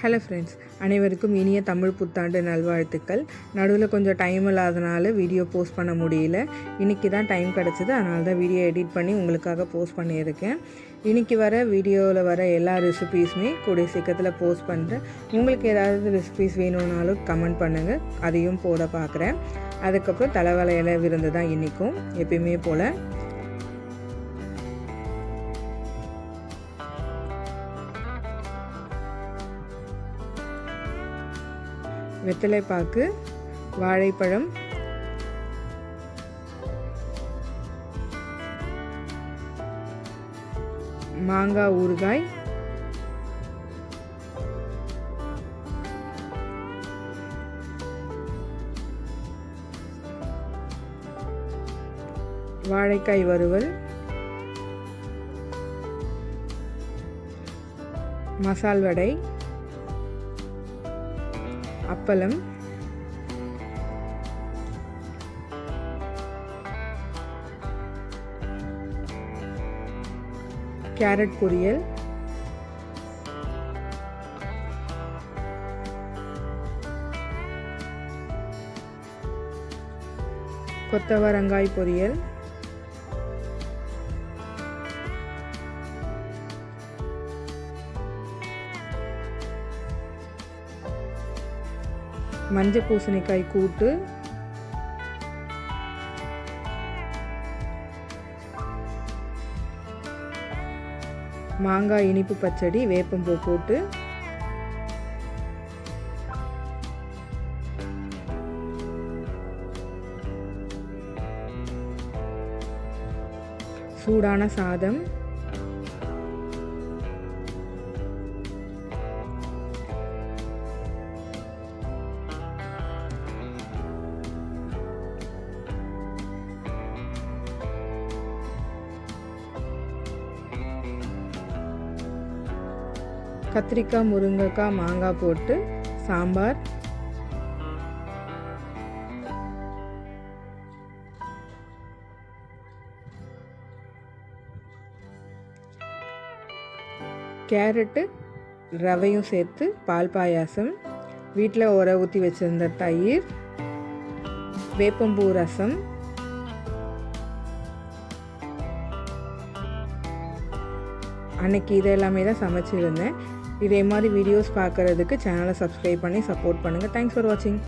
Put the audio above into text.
Hello friends அனைவருக்கும் இனிய தமிழ் புத்தாண்டு நல்வாழ்த்துக்கள். நடுவில் கொஞ்சம் டைம் இல்லாதனால வீடியோ போஸ்ட் பண்ண முடியல. இன்றைக்கி தான் டைம் கிடச்சிது. அதனால தான் வீடியோ எடிட் பண்ணி உங்களுக்காக போஸ்ட் பண்ணியிருக்கேன். இன்றைக்கி வர வீடியோவில் வர எல்லா ரெசிபீஸுமே கூடிய சீக்கிரத்தில் போஸ்ட் பண்ணுறேன் உங்களுக்கு ஏதாவது ரெசிபீஸ் வேணும்னாலும் கமெண்ட் பண்ணுங்கள் அதையும் போட பார்க்குறேன் அதுக்கப்புறம் தலைவலையில விருந்து தான் இன்றைக்கும் எப்பயுமே போல் வெத்தலைப்பாக்கு வாழைப்பழம் மாங்காய் ஊறுகாய் வாழைக்காய் வறுவல் மசால் வடை அப்பளம். கேரட் பொரியல். கொத்தவரங்காய் பொரியல். மஞ்சள் பூசணிக்காய் கூட்டு. மாங்காய் இனிப்பு பச்சடி வேப்பம்பூ போட்டு சூடான சாதம். கத்திரிக்காய் முருங்கைக்காய் மாங்காய் போட்டு சாம்பார். கேரட்டு ரவையும் சேர்த்து பால் பாயாசம். வீட்டில் உர ஊற்றி வச்சுருந்த தயிர் வேப்பம்பூ ரசம். அன்னைக்கு இது எல்லாமே தான் சமைச்சிருந்தேன். இதே மாதிரி வீடியோஸ் பார்க்குறதுக்கு சேனலை சப்ஸ்கிரைப் பண்ணி சப்போர்ட் பண்ணுங்கள் தேங்க்ஸ் ஃபார் வாட்சிங்